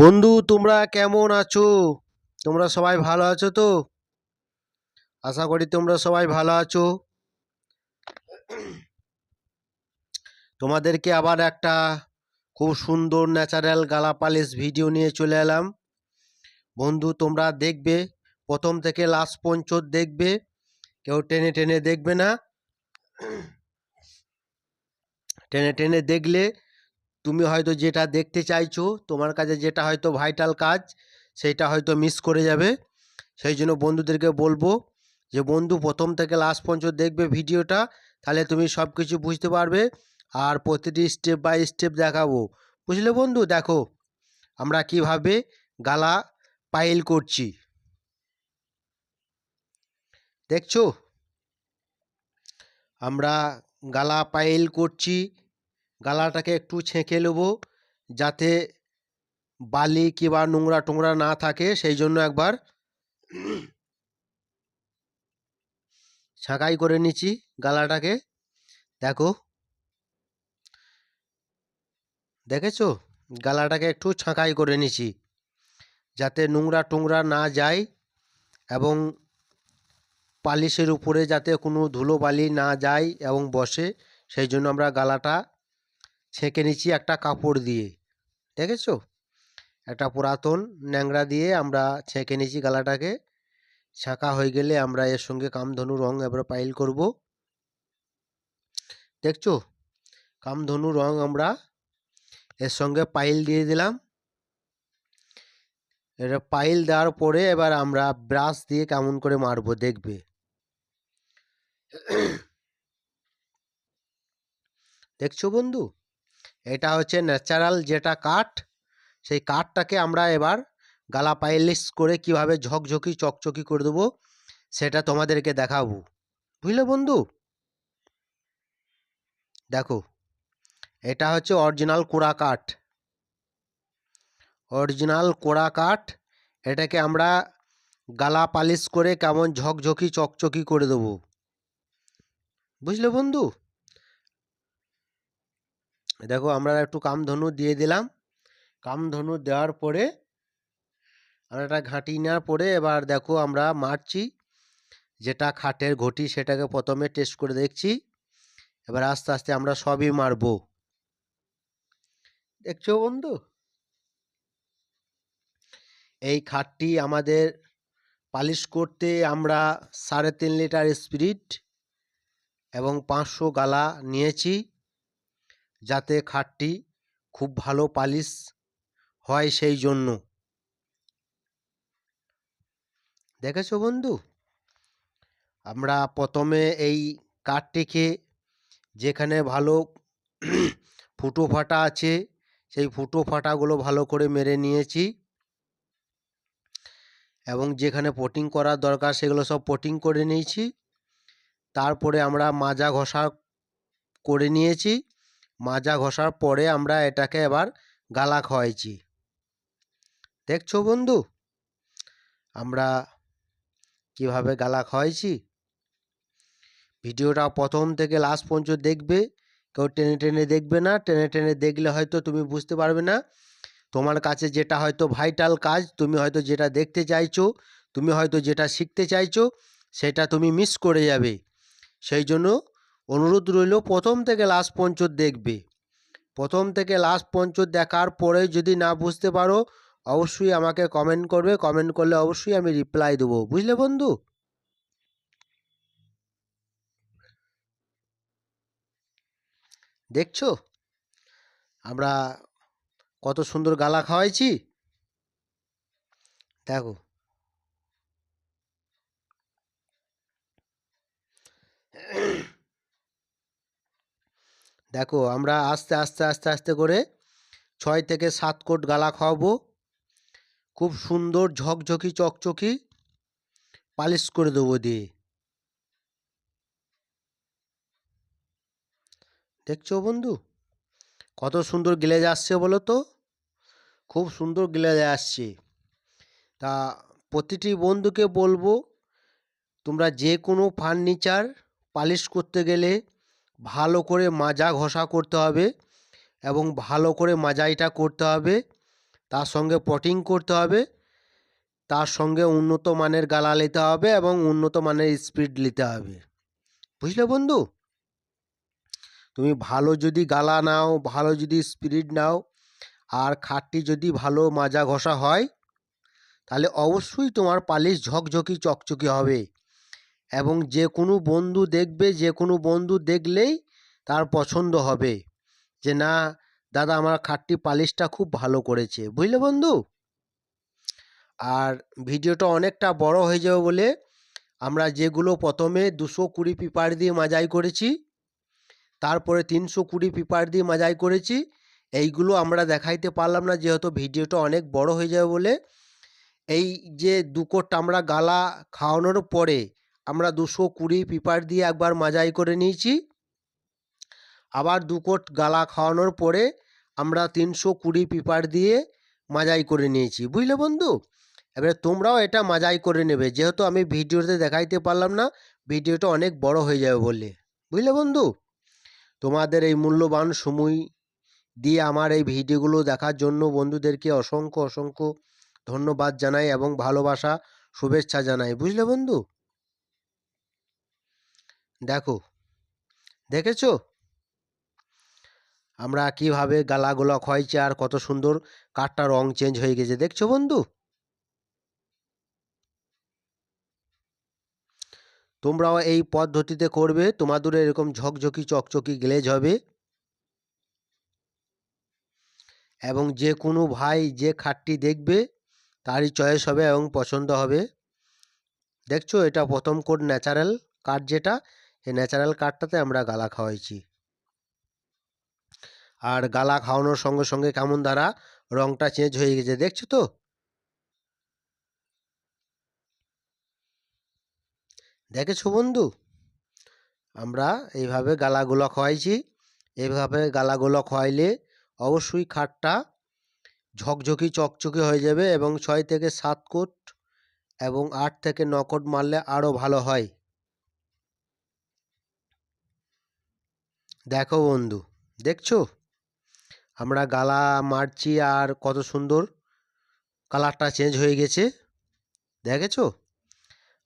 বন্ধু, তোমরা কেমন আছো? তোমরা সবাই ভালো আছো তো? আশা করি তোমরা সবাই ভালো আছো। তোমাদেরকে আবার একটা খুব সুন্দর ন্যাচারাল গালা পালিশ ভিডিও নিয়ে চলে এলাম। বন্ধু, তোমরা দেখবে, প্রথম থেকে লাস্ট পঞ্চত দেখবে, কেউ টেনে টেনে দেখবে না। টেনে টেনে দেখলে তুমি হয়তো যেটা দেখতে চাইছো, তোমার কাছে যেটা হয়তো ভাইটাল কাজ সেইটা হয়তো মিস করে যাবে। সেই জন্য বন্ধুদেরকে বলব যে, বন্ধু প্রথম থেকে লাস্ট পর্যন্ত দেখবে ভিডিওটা তাহলে তুমি সব কিছু বুঝতে পারবে আর প্রতিটি স্টেপ বাই স্টেপ দেখাবো। বুঝলে বন্ধু? দেখো, আমরা কীভাবে গালা পাইল করছি। দেখছ? আমরা গালা পাইল করছি। গালাটাকে একটু ছেঁকে নেব যাতে বালি কিংবা নোংরা টোংরা না থাকে, সেই জন্য একবার ছাঁকাই করে নিচ্ছি গালাটাকে। দেখো। দেখেছ? গালাটাকে একটু ছাঁকাই করে নিচ্ছি যাতে নোংরা টোংরা না যায় এবং পালিশের উপরে যাতে কোনো ধুলো বালি না যায় এবং বসে, সেই জন্য আমরা গালাটা ছেঁকে নিচ্ছি একটা কাপড় দিয়ে, দেখেছ? একটা পুরাতন ন্যাংরা দিয়ে আমরা ছেঁকে নিচ্ছি গালাটাকে। ছাঁকা হয়ে গেলে আমরা এর সঙ্গে কামধনু রং এবার পাইল করব। দেখছ? কামধনু রং আমরা এর সঙ্গে পাইল দিয়ে দিলাম। এটা পাইল দেওয়ার পরে এবার আমরা ব্রাশ দিয়ে কেমন করে মারবো দেখবে। দেখছ বন্ধু? এটা হচ্ছে ন্যাচারাল যেটা কাঠ, সেই কাঠটাকে আমরা এবার গালা পাইলিশ করে কীভাবে ঝকঝকি, চকচকি করে দেবো সেটা তোমাদেরকে দেখাবো। বুঝলে বন্ধু? দেখো, এটা হচ্ছে অরিজিনাল কোড়া কাঠ। অরিজিনাল কোড়া কাঠ, এটাকে আমরা গালা পালিশ করে কেমন ঝকঝকি, চকচকি করে দেবো। বুঝলে বন্ধু? দেখো আমরা একটু কামধনু দিয়ে দিলাম। কামধনু দেওয়ার পরে আমরা একটা ঘাঁটি নেওয়ার পরে এবার দেখো আমরা মারছি। যেটা খাটের ঘটি সেটাকে প্রথমে টেস্ট করে দেখছি। এবার আস্তে আস্তে আমরা সবই মারবো। দেখছ বন্ধু? এই খাটটি আমাদের পালিশ করতে আমরা সাড়ে তিন লিটার স্পিরিট এবং পাঁচশো গালা নিয়েছি। যাতে খাটটি খুব ভালো পালিশ হয় সেই জন্য। দেখেছ বন্ধু? আমরা প্রথমে এই কাঠটিকে যেখানে ভালো ফুটো ফাটা আছে, সেই ফুটো ফাটাগুলো ভালো করে মেরে নিয়েছি। এবং যেখানে পোটিং করার দরকার সেগুলো সব পোটিং করে নিয়েছি। তারপরে আমরা মাজা ঘষা করে নিয়েছি। মাজা ঘষার পরে আমরা এটাকে এবার গালা খাওয়াইছি দেখছ বন্ধু? আমরা কীভাবে গালা খাওয়াইছি ভিডিওটা প্রথম থেকে লাস্ট পর্যন্ত দেখবে। কেউ টেনে টেনে দেখবে না। টেনে টেনে দেখলে হয়তো তুমি বুঝতে পারবে না। তোমার কাছে যেটা হয়তো ভাইটাল কাজ, তুমি হয়তো যেটা দেখতে চাইছো, তুমি হয়তো যেটা শিখতে চাইছো, সেটা তুমি মিস করে যাবে। সেই জন্য অনুরোধ রইল, প্রথম থেকে লাস্ট পঞ্চত দেখবে। প্রথম থেকে লাস্ট পঞ্চত দেখার পরে যদি না বুঝতে পারো, অবশ্যই আমাকে কমেন্ট করবে। কমেন্ট করলে অবশ্যই আমি রিপ্লাই দেবো। বুঝলে বন্ধু? দেখছ? আমরা কত সুন্দর গালা খাওয়াইছি। দেখো। দেখো আমরা আস্তে আস্তে আস্তে আস্তে করে ছয় থেকে সাত কোট গালা খাওয়াবো। খুব সুন্দর ঝকঝকি, চকচকি পালিশ করে দেবো দিয়ে। দেখছ বন্ধু? কত সুন্দর গ্লেজ আসছে বলো তো? খুব সুন্দর গ্লেজ আসছে তা প্রতিটি বন্ধুকে বলব, তোমরা যে কোনো ফার্নিচার পালিশ করতে গেলে ভালো করে মাজা ঘষা করতে হবে এবং ভালো করে মাজাইটা করতে হবে। তার সঙ্গে পটিং করতে হবে। তার সঙ্গে উন্নত মানের গালা নিতে হবে এবং উন্নত মানের স্পিড নিতে হবে। বুঝলে বন্ধু? তুমি ভালো যদি গালা নাও, ভালো যদি স্পিরিট নাও আর খাটটি যদি ভালো মাজা ঘষা হয়, তাহলে অবশ্যই তোমার পালিশ ঝকঝকি চকচকি হবে। এবং যে কোনো বন্ধু দেখবে, যে কোনো বন্ধু দেখলেই তার পছন্দ হবে। যে না, দাদা আমার খাটটি পালিশটা খুব ভালো করেছে। বুঝলে বন্ধু? আর ভিডিওটা অনেকটা বড় হয়ে যাবে বলে আমরা যেগুলো প্রথমে দুশো কুড়ি পিপার দিয়ে মাজাই করেছি, তারপরে তিনশো কুড়ি পিপার দিয়ে মাজাই করেছি, এইগুলো আমরা দেখাইতে পারলাম না যেহেতু ভিডিওটা অনেক বড় হয়ে যাবে বলে। এই যে দু কোট আমরা গালা খাওয়ানোর পরে আমরা দুশো কুড়ি পিপার দিয়ে একবার মাজাই করে নিয়েছি। আবার দু কোট গালা খাওয়ানোর পরে আমরা তিনশো কুড়ি পিপার দিয়ে মাজাই করে নিয়েছি। বুঝলে বন্ধু? এবারে তোমরাও এটা মাজাই করে নেবে। যেহেতু আমি ভিডিওতে দেখাইতে পারলাম না, ভিডিওটা অনেক বড় হয়ে যাবে বলে বুঝলে বন্ধু? তোমাদের এই মূল্যবান সময় দিয়ে আমার এই ভিডিওগুলো দেখার জন্য বন্ধুদেরকে অসংখ্য অসংখ্য ধন্যবাদ জানাই এবং ভালোবাসা, শুভেচ্ছা জানাই। বুঝলে বন্ধু? দেখো, দেখেছ? আমরা কীভাবে গালাগুলো খয়েছে আর কত সুন্দর কাঠটা রং চেঞ্জ হয়ে গেছে, দেখছ বন্ধু? তোমরাও এই পদ্ধতিতে করবে, তোমাদের এরকম ঝকঝকি, চকচকি, গ্লেজ হবে। এবং যে কোনো ভাই যে খাটটি দেখবে, তারই চয়েস হবে এবং পছন্দ হবে। দেখছ, এটা প্রথম কোড ন্যাচারাল কাঠ যেটা এই ন্যাচারাল কাঠটাতে আমরা গালা খাওয়াইছি। আর গালা খাওয়ানোর সঙ্গে সঙ্গে কেমন দ্বারা রংটা চেঞ্জ হয়ে গেছে, দেখছ তো? দেখেছ বন্ধু? আমরা এইভাবে গালাগুলো খাওয়াইছি। এইভাবে গালাগুলো খাওয়াইলে অবশ্যই খাটটা ঝকঝকি চকচকে হয়ে যাবে এবং ছয় থেকে সাত কোট এবং আট থেকে ন কোট মারলে আরও ভালো হয়। দেখো বন্ধু, দেখছ? আমরা গালা মারছি আর কত সুন্দর কালারটা চেঞ্জ হয়ে গেছে, দেখেছ?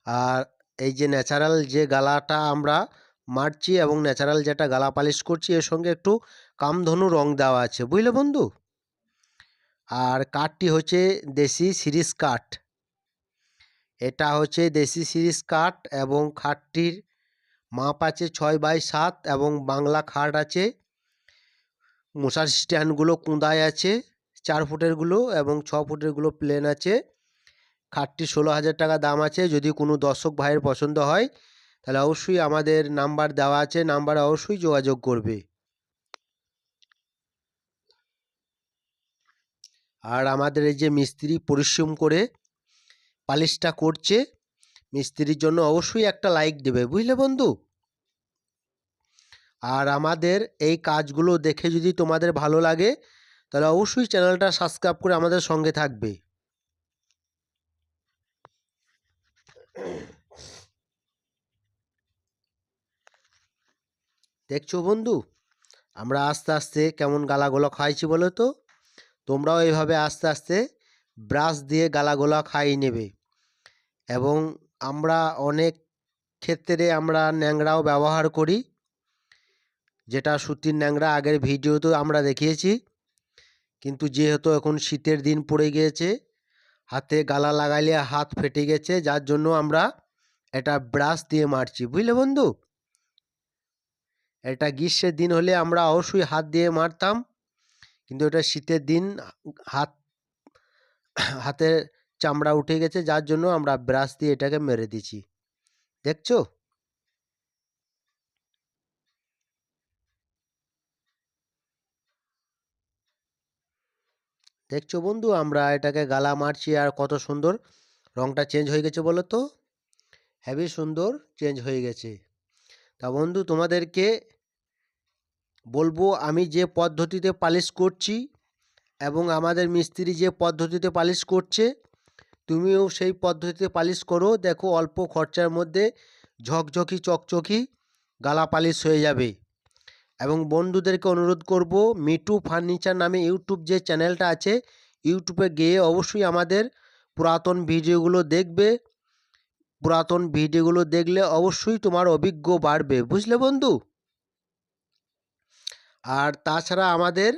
আর এই যে ন্যাচারাল যে গালাটা আমরা মারছি এবং ন্যাচারাল যেটা গালা পালিশ করছি, এর সঙ্গে একটু কামধনু রং দেওয়া আছে, বুঝলে বন্ধু? আর কাঠটি হচ্ছে দেশি সিরিজ কাঠ এটা হচ্ছে দেশি সিরিজ কাঠ এবং খাটটির মাপ আছে ছয় বাই সাত এবং বাংলা খাট আছে। মশার স্ট্যান্ডগুলো কুঁদায় আছে, চার ফুটেরগুলো এবং ছ ফুটেরগুলো প্লেন আছে। খাটটি ষোলো হাজার টাকা দাম আছে, যদি কোনো দর্শক ভাইয়ের পছন্দ হয়, তাহলে অবশ্যই আমাদের নাম্বার দেওয়া আছে, নাম্বার অবশ্যই যোগাযোগ করবে। আর আমাদের এই যে মিস্ত্রি পরিশ্রম করে পালিশটা করছে মিস্ত্রির জন্য অবশ্যই একটা লাইক দেবে, বুঝলে বন্ধু? আর আমাদের এই কাজগুলো দেখে যদি তোমাদের ভালো লাগে, তাহলে অবশ্যই চ্যানেলটা সাবস্ক্রাইব করে আমাদের সঙ্গে থাকবে। দেখছ বন্ধু? আমরা আস্তে আস্তে কেমন গালাগোলা খাইছি বলো তো? তোমরাও এইভাবে আস্তে আস্তে ব্রাশ দিয়ে গালাগোলা খাইয়ে নেবে। এবং আমরা অনেক ক্ষেত্রে আমরা ন্যাংরাও ব্যবহার করি। যেটা সুতির ন্যাংরা আগের ভিডিওতে আমরা দেখিয়েছি। কিন্তু যেহেতু এখন শীতের দিন পড়ে গিয়েছে, হাতে গালা লাগাইলে হাত ফেটে গেছে, যার জন্য আমরা এটা ব্রাশ দিয়ে মারছি। বুঝলে বন্ধু? এটা গ্রীষ্মের দিন হলে আমরা অবশ্যই হাত দিয়ে মারতাম। কিন্তু এটা শীতের দিন, হাত, হাতের চামড়া উঠে গেছে, যার জন্য আমরা ব্রাশ দিয়ে এটাকে মেরে দিছি দেখছ? দেখছ বন্ধু? আমরা এটাকে গালা মারছি আর কত সুন্দর রংটা চেঞ্জ হয়ে গেছে বলো তো? হ্যাভি সুন্দর চেঞ্জ হয়ে গেছে। তা বন্ধু, তোমাদেরকে বলব, আমি যে পদ্ধতিতে পালিশ করছি এবং আমাদের মিস্ত্রি যে পদ্ধতিতে পালিশ করছে তুমিও সেই পদ্ধতিতে পালিশ করো। দেখো, অল্প খরচার মধ্যে ঝকঝকি, চকচকি গালা পালিশ হয়ে যাবে। এবং বন্ধুদেরকে অনুরোধ করব মিটু ফার্নিচার নামে ইউটিউব যে চ্যানেলটা আছে, ইউটিউবে গিয়ে অবশ্যই আমাদের পুরাতন ভিডিওগুলো দেখবে। পুরাতন ভিডিওগুলো দেখলে অবশ্যই তোমার অভিজ্ঞ বাড়বে। বুঝলে বন্ধু? আর তাছাড়া আমাদের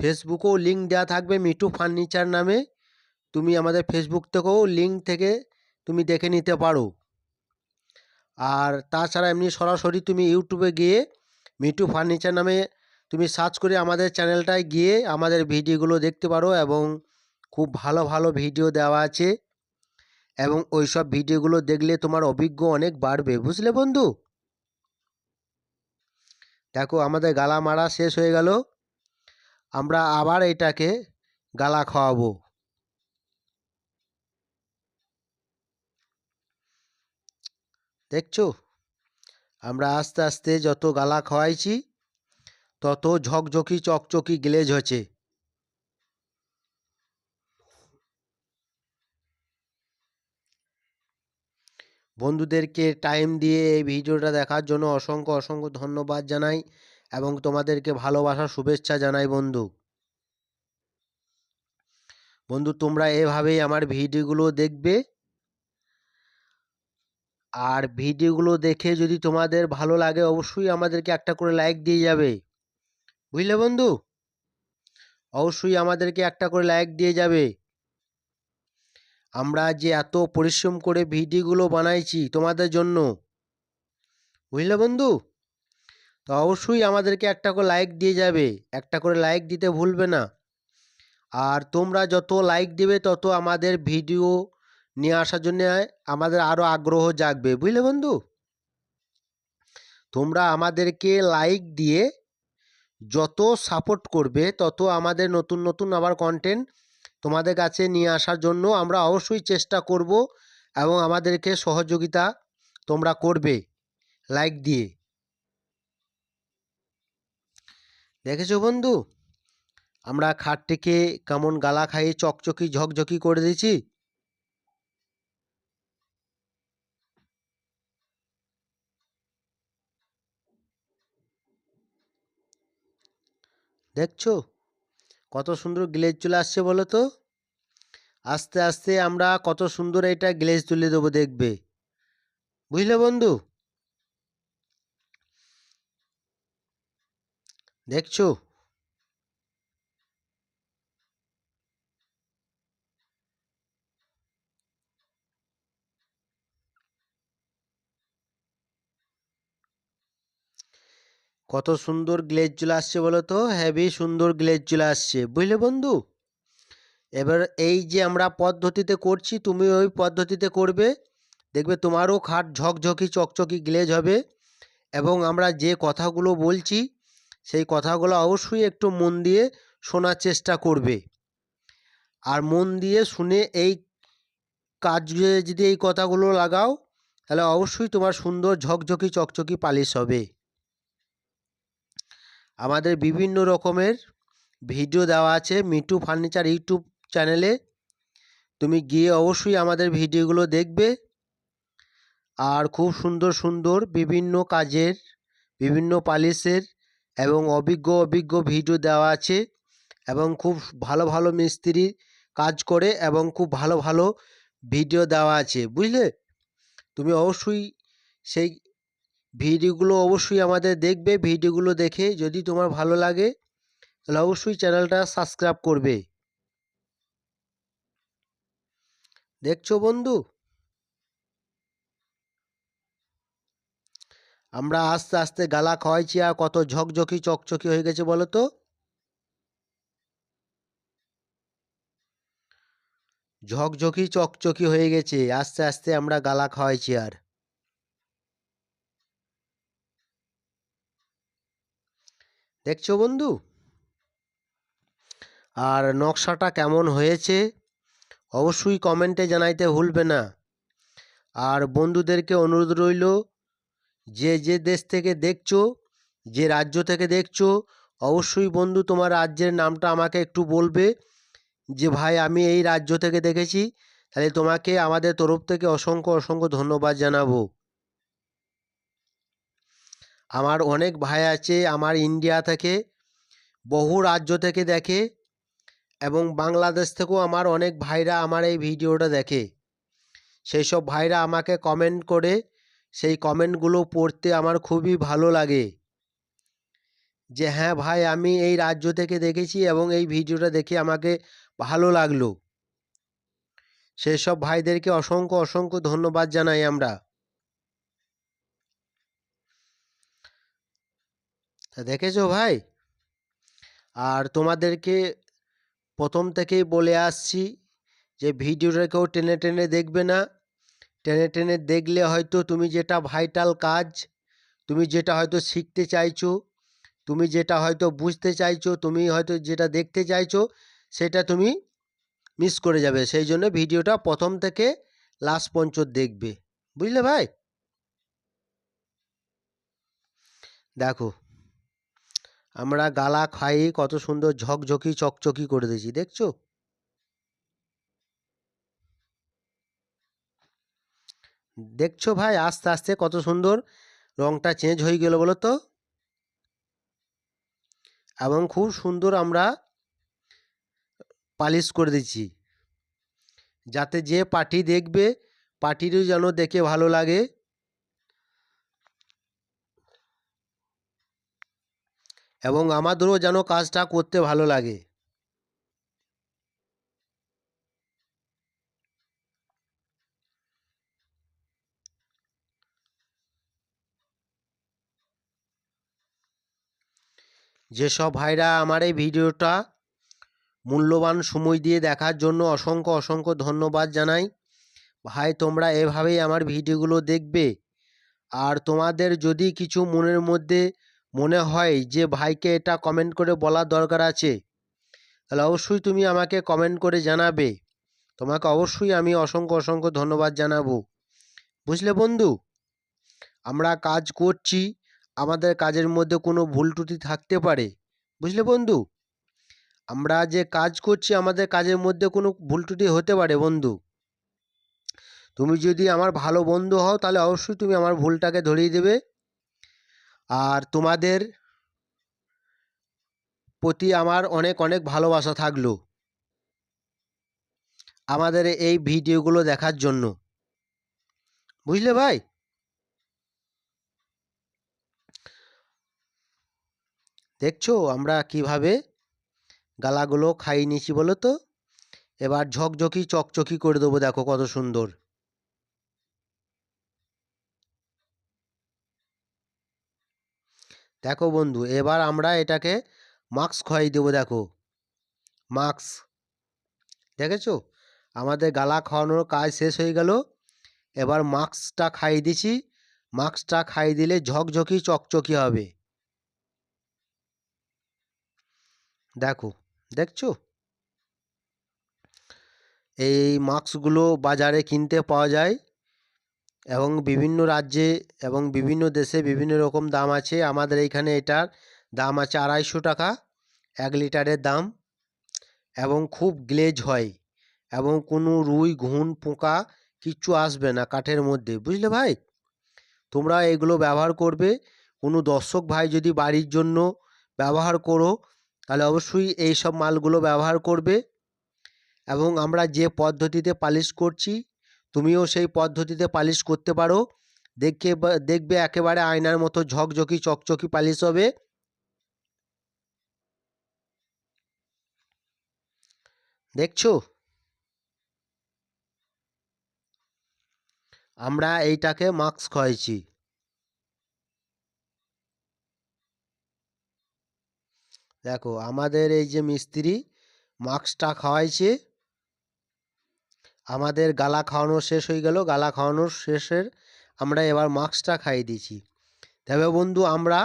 ফেসবুকেও লিঙ্ক দেওয়া থাকবে মিটু ফার্নিচার নামে। তুমি আমাদের ফেসবুক থেকেও লিঙ্ক থেকে তুমি দেখে নিতে পারো। আর তাছাড়া এমনি সরাসরি তুমি ইউটিউবে গিয়ে মিটু ফার্নিচার নামে তুমি সার্চ করে আমাদের চ্যানেলটায় গিয়ে আমাদের ভিডিওগুলো দেখতে পারো এবং খুব ভালো ভালো ভিডিও দেওয়া আছে। এবং ওই সব ভিডিওগুলো দেখলে তোমার অভিজ্ঞ অনেক বাড়বে, বুঝলে বন্ধু? দেখো, আমাদের গালা মারা শেষ হয়ে গেল। আমরা আবার এটাকে গালা খাওয়াবো। দেখছ? আমরা আস্তে আস্তে যত গালা খাওয়াইছি, তত ঝকঝকি, চকচকি গ্লেজ হচ্ছে বন্ধুদেরকে টাইম দিয়ে এই ভিডিওটা দেখার জন্য অসংখ্য অসংখ্য ধন্যবাদ জানাই এবং তোমাদেরকে ভালোবাসা শুভেচ্ছা জানাই বন্ধু। বন্ধু, তোমরা এভাবেই আমার ভিডিওগুলো দেখবে। আর ভিডিওগুলো দেখে যদি তোমাদের ভালো লাগে অবশ্যই আমাদেরকে একটা করে লাইক দিয়ে যাবে। বুঝলে বন্ধু? অবশ্যই আমাদেরকে একটা করে লাইক দিয়ে যাবে। আমরা যে এত পরিশ্রম করে ভিডিওগুলো বানাইছি তোমাদের জন্য। বুঝলে বন্ধু? তো অবশ্যই আমাদেরকে একটা করে লাইক দিয়ে যাবে। একটা করে লাইক দিতে ভুলবে না। আর তোমরা যত লাইক দেবে তত আমাদের ভিডিও নিয়ে আসার জন্য আমাদের আরও আগ্রহ জাগবে, বুঝলে বন্ধু? তোমরা আমাদেরকে লাইক দিয়ে যত সাপোর্ট করবে, তত আমাদের নতুন নতুন আবার কন্টেন্ট তোমাদের কাছে নিয়ে আসার জন্য আমরা অবশ্যই চেষ্টা করব এবং আমাদেরকে সহযোগিতা তোমরা করবে লাইক দিয়ে। দেখেছ বন্ধু? আমরা খাটটিকে কেমন গালা খাইয়ে চকচকি, ঝকঝকি করে দিয়েছি। দেখছ? কত সুন্দর গ্লেজ চলে আসছে বলো তো আস্তে আস্তে আমরা কত সুন্দর এটা গ্লেজ তুলে দেবো দেখবে। বুঝলে বন্ধু? দেখছ? কত সুন্দর গ্লেজ চলে আসছে বলো তো হেভি সুন্দর গ্লেজ চলে আসছে। বুঝলে বন্ধু? এবার এই যে আমরা পদ্ধতিতে করছি, তুমি ওই পদ্ধতিতে করবে। দেখবে তোমারও খাট ঝকঝকি, চকচকি গ্লেজ হবে এবং আমরা যে কথাগুলো বলছি, সেই কথাগুলো অবশ্যই একটু মন দিয়ে শোনার চেষ্টা করবে। আর মন দিয়ে শুনে এই কাজে যদি এই কথাগুলো লাগাও, তাহলে অবশ্যই তোমার সুন্দর ঝকঝকি, চকচকি পালিশ হবে। আমাদের বিভিন্ন রকমের ভিডিও দেওয়া আছে। মিটু ফার্নিচার ইউটিউব চ্যানেলে। তুমি গিয়ে অবশ্যই আমাদের ভিডিওগুলো দেখবে। আর খুব সুন্দর সুন্দর বিভিন্ন কাজের, বিভিন্ন পালিশের এবং অভিজ্ঞ অভিজ্ঞ ভিডিও দেওয়া আছে এবং খুব ভালো ভালো মিস্ত্রি কাজ করে এবং খুব ভালো ভালো ভিডিও দেওয়া আছে। বুঝলে? তুমি অবশ্যই সেই ভিডিওগুলো অবশ্যই আমাদের দেখবে, ভিডিওগুলো দেখে যদি তোমার ভালো লাগে, তাহলে অবশ্যই চ্যানেলটা সাবস্ক্রাইব করবে। দেখছ বন্ধু? আমরা আস্তে আস্তে গালা খাওয়াইছি আর কত ঝকঝকি চকচকি হয়ে গেছে বলো তো? ঝকঝকি চকচকি হয়ে গেছে, আস্তে আস্তে আমরা গালা খাওয়াইছি আর। দেখছ বন্ধু? আর নকশাটা কেমন হয়েছে? অবশ্যই কমেন্টে জানাইতে ভুলবে না। আর বন্ধুদেরকে অনুরোধ রইল, যে যে দেশ থেকে দেখছ, যে রাজ্য থেকে দেখছ, অবশ্যই বন্ধু তোমার রাজ্যের নামটা আমাকে একটু বলবে, যে ভাই আমি এই রাজ্য থেকে দেখেছি, তাহলে তোমাকে আমাদের তরফ থেকে অসংখ্য অসংখ্য ধন্যবাদ জানাব। আমার অনেক ভাই আছে আমার ইন্ডিয়া থেকে, বহু রাজ্য থেকে দেখে এবং বাংলাদেশ থেকেও আমার অনেক ভাইরা আমার এই ভিডিওটা দেখে। সেই সব ভাইরা আমাকে কমেন্ট করে, সেই কমেন্টগুলো পড়তে আমার খুবই ভালো লাগে। যে হ্যাঁ ভাই, আমি এই রাজ্য থেকে দেখেছি এবং এই ভিডিওটা দেখে আমাকে ভালো লাগল। সেই সব ভাইদেরকে অসংখ্য অসংখ্য ধন্যবাদ জানাই আমরা। তা দেখেছ ভাই? আর তোমাদেরকে প্রথম থেকেই বলে আসছি যে ভিডিওটা কেউ টেনে টেনে দেখবে না। টেনে টেনে দেখলে হয়তো তুমি যেটা ভাইটাল কাজ, তুমি যেটা হয়তো শিখতে চাইছো, তুমি যেটা হয়তো বুঝতে চাইছো, তুমি হয়তো যেটা দেখতে চাইছো, সেটা তুমি মিস করে যাবে। সেই জন্য ভিডিওটা প্রথম থেকে লাস্ট পর্যন্ত দেখবে। বুঝলে ভাই? দেখো আমরা গালা খাই, কত সুন্দর ঝকঝকি, চকচকি করে দিয়েছি, দেখছ? দেখছ ভাই, আস্তে আস্তে কত সুন্দর রংটা চেঞ্জ হয়ে গেল বলো তো? এবং খুব সুন্দর আমরা পালিশ করে দিচ্ছি যাতে যে পার্টি দেখবে পার্টিরও যেন দেখে ভালো লাগে। এবং আমাদেরও যেন কাজটা করতে ভালো লাগে। যেসব ভাইরা আমার এই ভিডিওটা মূল্যবান সময় দিয়ে দেখার জন্য অসংখ্য অসংখ্য ধন্যবাদ জানাই। ভাই, তোমরা এভাবেই আমার ভিডিওগুলো দেখবে। আর তোমাদের যদি কিছু মনের মধ্যে মনে হয় যে ভাইকে এটা কমেন্ট করে বলার দরকার আছে। তাহলে অবশ্যই তুমি আমাকে কমেন্ট করে জানাবে। তোমাকে অবশ্যই আমি অসংখ্য অসংখ্য ধন্যবাদ জানাব। বুঝলে বন্ধু? আমরা কাজ করছি, আমাদের কাজের মধ্যে কোনো ভুল ত্রুটি থাকতে পারে। বুঝলে বন্ধু? আমরা যে কাজ করছি, আমাদের কাজের মধ্যে কোনো ভুল ত্রুটি হতে পারে বন্ধু। তুমি যদি আমার ভালো বন্ধু হও, তাহলে অবশ্যই তুমি আমার ভুলটাকে ধরিয়ে দেবে। আর তোমাদের প্রতি আমার অনেক অনেক ভালোবাসা থাকল আমাদের এই ভিডিওগুলো দেখার জন্য। বুঝলে ভাই? দেখছ আমরা কীভাবে গালাগুলো খাইয়ে নিয়েছি বলো তো? এবার ঝকঝকি, চকচকি করে দেবো, দেখো কত সুন্দর। দেখো বন্ধু, এবার আমরা এটাকে মাস্ক খাইয়ে দেবো, দেখো। মাস্ক দেখেছ? আমাদের গালা খাওয়ানোর কাজ শেষ হয়ে গেল। এবার মাস্কটা খাইয়ে দিছি মাস্কটা খাইয়ে দিলে ঝকঝকি চকচকি হবে। দেখো, দেখছ? এই মাস্কগুলো বাজারে কিনতে পাওয়া যায়। এবং বিভিন্ন রাজ্যে এবং বিভিন্ন দেশে বিভিন্ন রকম দাম আছে। আমাদের এইখানে এটার দাম আছে আড়াইশো টাকা, এক লিটারের দাম এবং খুব গ্লেজ হয় এবং কোনো রুই, ঘুন, পোকা কিচ্ছু আসবে না কাঠের মধ্যে। বুঝলে ভাই? তোমরা এগুলো ব্যবহার করবে। কোনো দর্শক ভাই যদি বাড়ির জন্য ব্যবহার করো, তাহলে অবশ্যই এই সব মালগুলো ব্যবহার করবে। এবং আমরা যে পদ্ধতিতে পালিশ করছি তুমিও সেই পদ্ধতিতে পালিশ করতে পারো। দেখে দেখবে একেবারে আয়নার মতো ঝকঝকি, চকচকি পালিশ হবে। দেখছ? আমরা এইটাকে মাস্ক খাওয়াইছি দেখো, আমাদের এই যে মিস্ত্রি মাস্কটা খাওয়াইছে আমাদের গালা খাওয়ানো শেষ হয়ে গেল, গালা খাওয়ানোর শেষের আমরা এবার মাস্কটা খাইয়ে দিয়েছি। তবে বন্ধু, আমরা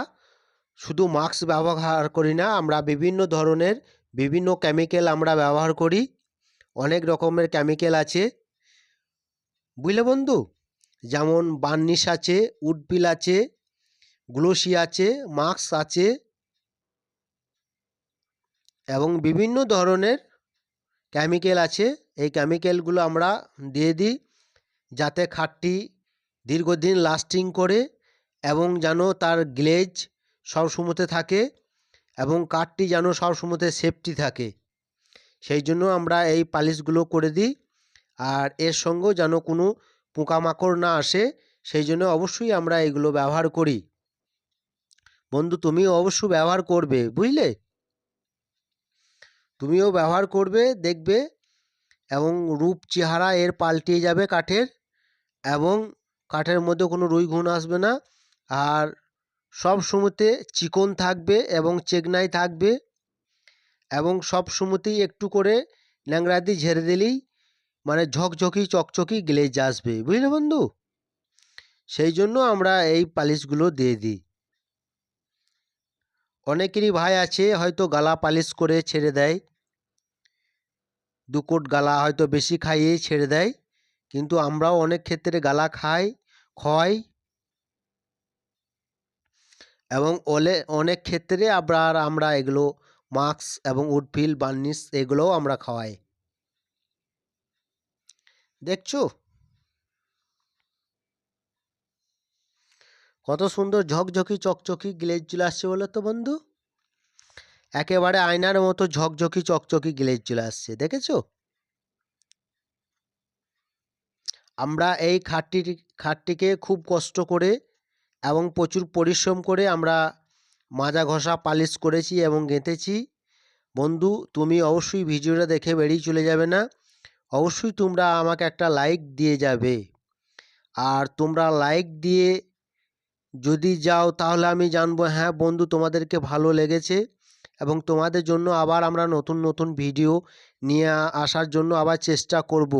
শুধু মাস্ক ব্যবহার করি না, আমরা বিভিন্ন ধরনের বিভিন্ন কেমিক্যাল আমরা ব্যবহার করি, অনেক রকমের কেমিক্যাল আছে। বুঝলে বন্ধু? যেমন বার্নিশ আছে, উডপিল আছে গ্লোসি আছে মাস্ক আছে এবং বিভিন্ন ধরনের কেমিক্যাল আছে, এই কেমিক্যালগুলো আমরা দিয়ে দিই যাতে খাটটি দীর্ঘদিন লাস্টিং করে এবং যেন তার গ্লেজ সবসময়তে থাকে এবং কাঠটি যেন সবসময়তে সেফটি থাকে। সেই জন্য আমরা এই পালিশগুলো করে দিই আর এর সঙ্গেও যেন কোনো পোকামাকড় না আসে, সেই জন্য অবশ্যই আমরা এগুলো ব্যবহার করি। বন্ধু, তুমিও অবশ্যই ব্যবহার করবে, বুঝলে? তুমিও ব্যবহার করবে, দেখবে এবং রূপ চেহারা এর পাল্টে যাবে কাঠের এবং কাঠের মধ্যে কোনো রুই ঘুণ আসবে না। আর সব সময়তে চিকন থাকবে এবং চেকনাই থাকবে এবং সব সময়তেই একটু করে ল্যাংড়া দিয়ে ঝেড়ে দিলেই মানে ঝকঝকি, চকচকি গ্লেজ আসবে। বুঝলে বন্ধু? সেই জন্য আমরা এই পালিশগুলো দিয়ে দিই। অনেকেরই ভাই আছে, হয়তো গালা পালিশ করে ছেড়ে দেয়। দু কোট গালা হয়তো বেশি খাইয়েই ছেড়ে দেয়, কিন্তু আমরাও অনেক ক্ষেত্রে গালা খাই খয় এবং ওলে অনেক ক্ষেত্রে আবার আমরা এগুলো মাস্ক এবং উডফিল বার্নিশ এগুলোও আমরা খাওয়াই। দেখছ? কত সুন্দর ঝকঝকি, চকচকি গ্লেজ চলে আসছে বলো তো বন্ধু। একেবারে আয়নার মতো ঝকঝকি চকচকি গ্লেজ চলে আসছে, দেখেছ? আমরা এই খাটটি খাটটিকে খুব কষ্ট করে এবং প্রচুর পরিশ্রম করে আমরা মাজা ঘষা পালিশ করেছি এবং গেঁথেছি। বন্ধু, তুমি অবশ্যই ভিডিওটা দেখে বেরিয়ে চলে যাবে না। অবশ্যই তোমরা আমাকে একটা লাইক দিয়ে যাবে। আর তোমরা লাইক দিয়ে যদি যাও তাহলে আমি জানব হ্যাঁ বন্ধু তোমাদেরকে ভালো লেগেছে। এবং তোমাদের জন্য আবার আমরা নতুন নতুন ভিডিও নিয়ে আসার জন্য আবার চেষ্টা করব।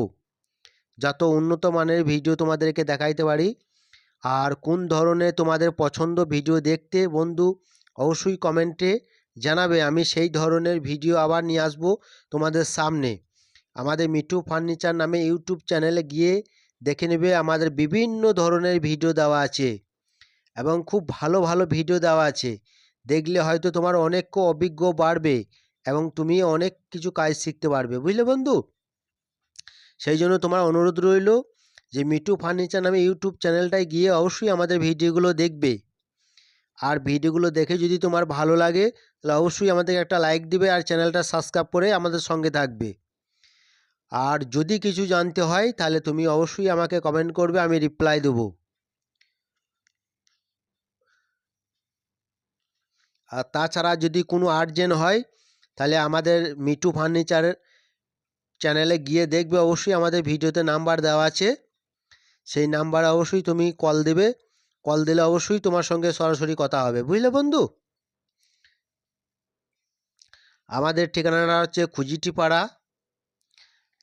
যত উন্নত মানের ভিডিও তোমাদেরকে দেখাইতে পারি। আর কোন ধরনের তোমাদের পছন্দ ভিডিও দেখতে বন্ধু, অবশ্যই কমেন্টে জানাবে। আমি সেই ধরনের ভিডিও আবার নিয়ে আসব তোমাদের সামনে। আমাদের মিঠু ফার্নিচার নামে ইউটিউব চ্যানেলে গিয়ে দেখে নেবে আমাদের বিভিন্ন ধরনের ভিডিও দেওয়া আছে। এবং খুব ভালো ভালো ভিডিও দেওয়া আছে। দেখলে হয়তো তোমার অনেক অভিজ্ঞ বাড়বে এবং তুমি অনেক কিছু কাজ শিখতে পারবে, বুঝলে বন্ধু? সেই জন্য তোমার অনুরোধ রইল যে মিটু ফার্নিচার নামে ইউটিউব চ্যানেলটায় গিয়ে অবশ্যই আমাদের ভিডিওগুলো দেখবে। আর ভিডিওগুলো দেখে যদি তোমার ভালো লাগে, তাহলে অবশ্যই আমাদেরকে একটা লাইক দিবে আর চ্যানেলটা সাবস্ক্রাইব করে আমাদের সঙ্গে থাকবে। আর যদি কিছু জানতে হয়, তাহলে তুমি অবশ্যই আমাকে কমেন্ট করবে, আমি রিপ্লাই দেবো। আর তাছাড়া যদি কোনো আর্জেন্ট হয়, তাহলে আমাদের মিটু ফার্নিচার চ্যানেলে গিয়ে দেখবে অবশ্যই আমাদের ভিডিওতে নাম্বার দেওয়া আছে। সেই নাম্বার অবশ্যই তুমি কল দেবে। কল দিলে অবশ্যই তোমার সঙ্গে সরাসরি কথা হবে। বুঝলে বন্ধু? আমাদের ঠিকানাটা হচ্ছে খুজিটিপাড়া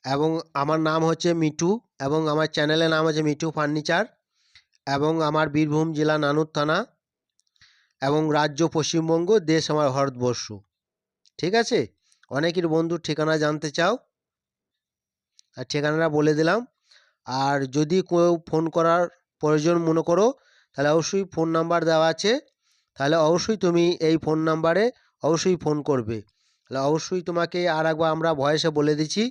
এবং আমার নাম হচ্ছে মিটু এবং আমার চ্যানেলের নাম হচ্ছে মিটু ফার্নিচার এবং আমার বীরভূম জেলা নানুর থানা। এবং রাজ্য পশ্চিমবঙ্গ, দেশ আমার ভারতবর্ষ। ঠিক আছে? অনেকের বন্ধুর ঠিকানা জানতে চাও? আর ঠিকানাটা বলে দিলাম। আর যদি কেউ ফোন করার প্রয়োজন মনে করো, তাহলে অবশ্যই ফোন নাম্বার দেওয়া আছে। তাহলে অবশ্যই তুমি এই ফোন নাম্বারে অবশ্যই ফোন করবে। তাহলে অবশ্যই তোমাকে আর একবার আমরা ভয়েসে বলে দিচ্ছি,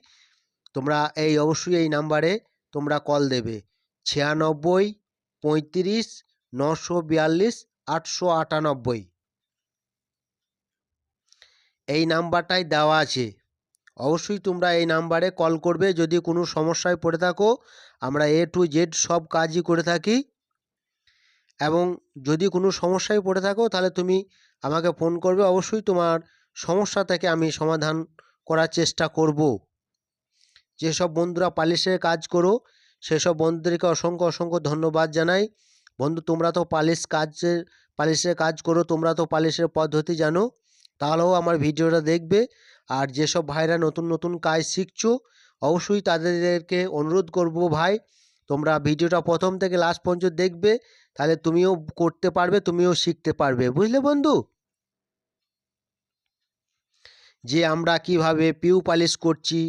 তোমরা এই অবশ্যই এই নাম্বারে তোমরা কল দেবে। ছিয়ানব্বই, পঁয়ত্রিশ, নশো বিয়াল্লিশ আটশো আটানব্বই। এই নাম্বারটাই দেওয়া আছে। অবশ্যই তোমরা এই নাম্বারে কল করবে, যদি কোনো সমস্যায় পড়ে থাকো, আমরা এ টু জেড সব কাজই করে থাকি। এবং যদি কোনো সমস্যায় পড়ে থাকো, তাহলে তুমি আমাকে ফোন করবে, অবশ্যই তোমার সমস্যা থেকে আমি সমাধান করার চেষ্টা করব। যেসব বন্ধুরা পালিশের কাজ করো, সেসব বন্ধুদেরকে অসংখ্য অসংখ্য ধন্যবাদ জানাই। বন্ধু, তোমরা তো পালিশ কাজের, পালিশের কাজ করো, তোমরা তো পালিশের পদ্ধতি জানো। তাহলেও আমার ভিডিওটা দেখবে। আর যেসব ভাইরা নতুন নতুন কাজ শিখছো, অবশ্যই তাদেরকে অনুরোধ করব ভাই, তোমরা ভিডিওটা প্রথম থেকে লাস্ট পর্যন্ত দেখবে। তাহলে তুমিও করতে পারবে, তুমিও শিখতে পারবে। বুঝলে বন্ধু? যে আমরা কীভাবে পিউ পালিশ করছি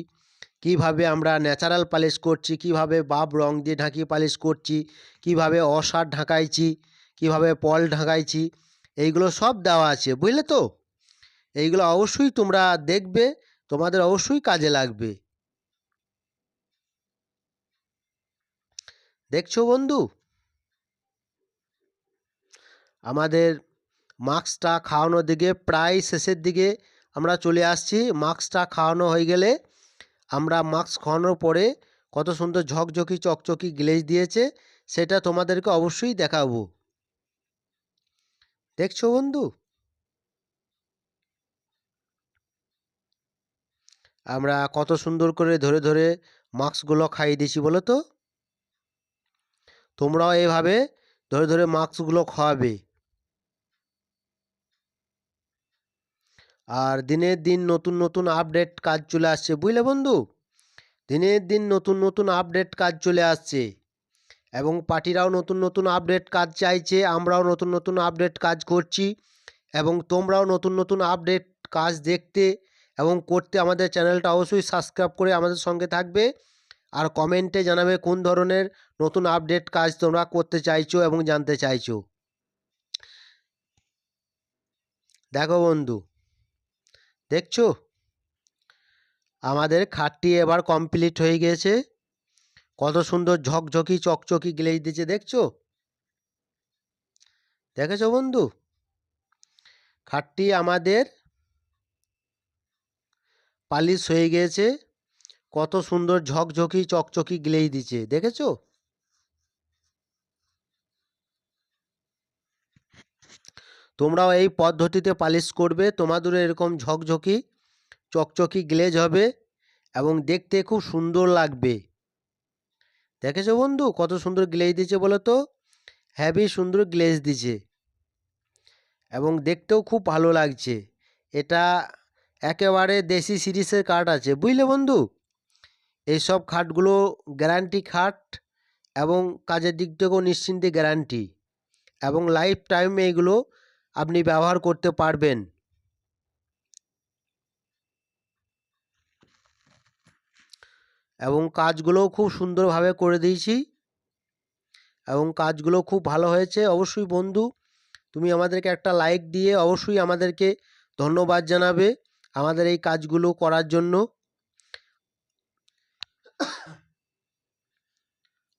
কীভাবে আমরা ন্যাচারাল পালিশ করছি, কীভাবে বাব রং দিয়ে ঢাকি পালিশ করছি, কীভাবে অসার ঢাকাইছি, কীভাবে পল ঢাকাইছি, এইগুলো সব দেওয়া আছে, বুঝলে তো? এইগুলো অবশ্যই তোমরা দেখবে, তোমাদের অবশ্যই কাজে লাগবে। দেখছ বন্ধু? আমাদের মাস্কটা খাওয়ানোর দিকে, প্রায় শেষের দিকে আমরা চলে আসছি, মাস্কটা খাওয়ানো হয়ে গেলে আমরা মাস্ক খাওয়ানোর পরে কত সুন্দর ঝকঝকি, চকচকি গ্লেজ দিয়েছে, সেটা তোমাদেরকে অবশ্যই দেখাবো। দেখছ বন্ধু? আমরা কত সুন্দর করে ধরে ধরে মাস্কগুলো খাইয়ে দিয়েছি বলো তো? তোমরাও এভাবে ধরে ধরে মাস্কগুলো খাওয়াবে। আর দিনের দিন নতুন নতুন আপডেট কাজ চলে আসছে, বুঝলে বন্ধু? দিনের দিন নতুন নতুন আপডেট কাজ চলে আসছে এবং পার্টিরাও নতুন নতুন আপডেট কাজ চাইছে, আমরাও নতুন নতুন আপডেট কাজ করছি এবং তোমরাও নতুন নতুন আপডেট কাজ দেখতে এবং করতে আমাদের চ্যানেলটা অবশ্যই সাবস্ক্রাইব করে আমাদের সঙ্গে থাকবে আর কমেন্টে জানাবে কোন ধরনের নতুন আপডেট কাজ তোমরা করতে চাইছো এবং জানতে চাইছো। দেখো বন্ধু দেখছ? আমাদের খাটটি এবার কমপ্লিট হয়ে গেছে। কত সুন্দর ঝকঝকি, চকচকি গ্লেজ দিয়েছে, দেখছ? দেখেছ বন্ধু? খাটটি আমাদের পালিশ হয়ে গিয়েছে কত সুন্দর ঝকঝকি, চকচকি গ্লেজ দিচ্ছে দেখেছ? তোমরাও এই পদ্ধতিতে পালিশ করবে তোমাদের এরকম ঝকঝকি, চকচকি গ্লেজ হবে এবং দেখতে খুব সুন্দর লাগবে। দেখেছ বন্ধু? কত সুন্দর গ্লেজ দিচ্ছে বলো তো হ্যাভি সুন্দর গ্লেজ দিছে এবং দেখতেও খুব ভালো লাগছে। এটা একেবারে দেশি সিরিজের কাঠ আছে। বুঝলে বন্ধু? এইসব খাটগুলো গ্যারান্টি খাট এবং কাজের দিক থেকেও নিশ্চিন্তে গ্যারান্টি এবং লাইফ টাইম এইগুলো আপনি ব্যবহার করতে পারবেন। এবং কাজগুলোও খুব সুন্দরভাবে করে দিয়েছি। এবং কাজগুলো খুব ভালো হয়েছে। অবশ্যই বন্ধু, তুমি আমাদেরকে একটা লাইক দিয়ে অবশ্যই আমাদেরকে ধন্যবাদ জানাবে আমাদের এই কাজগুলো করার জন্য।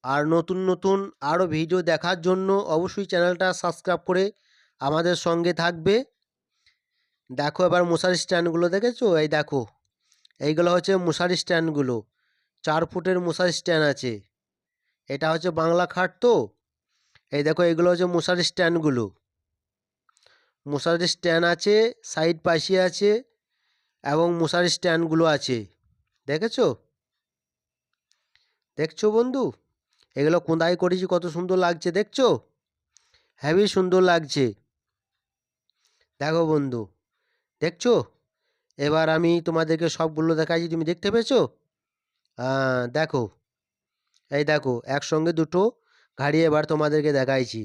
আর নতুন নতুন আরও ভিডিও দেখার জন্য অবশ্যই চ্যানেলটা সাবস্ক্রাইব করে আমাদের সঙ্গে থাকবে। দেখো এবার মশারি স্ট্যান্ডগুলো দেখেছ? এই দেখো। এইগুলো হচ্ছে মশারি স্ট্যান্ডগুলো চার ফুটের মশারি স্ট্যান্ড আছে। এটা হচ্ছে বাংলা খাট তো? এই দেখো এগুলো হচ্ছে মশারি স্ট্যান্ডগুলো মশারি স্ট্যান্ড আছে সাইড পাশে আছে এবং মশারি স্ট্যান্ডগুলো আছে। দেখেছ? দেখছ বন্ধু? এগুলো কোঁদাই করেছি, কত সুন্দর লাগছে, দেখছ? হেভি সুন্দর লাগছে। দেখো বন্ধু, দেখছ? এবার আমি তোমাদেরকে সবগুলো দেখাচ্ছি, তুমি দেখতে পেয়েছ? দেখো, এই দেখো, একসঙ্গে দুটো গাড়ি এবার তোমাদেরকে দেখাইছি।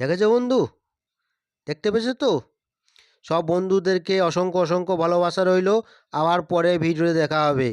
দেখেছ বন্ধু? দেখতে পেয়েছ তো? সব বন্ধুদেরকে অসংখ্য অসংখ্য ভালোবাসা রইল, আবার পরে ভিডিওতে দেখা হবে।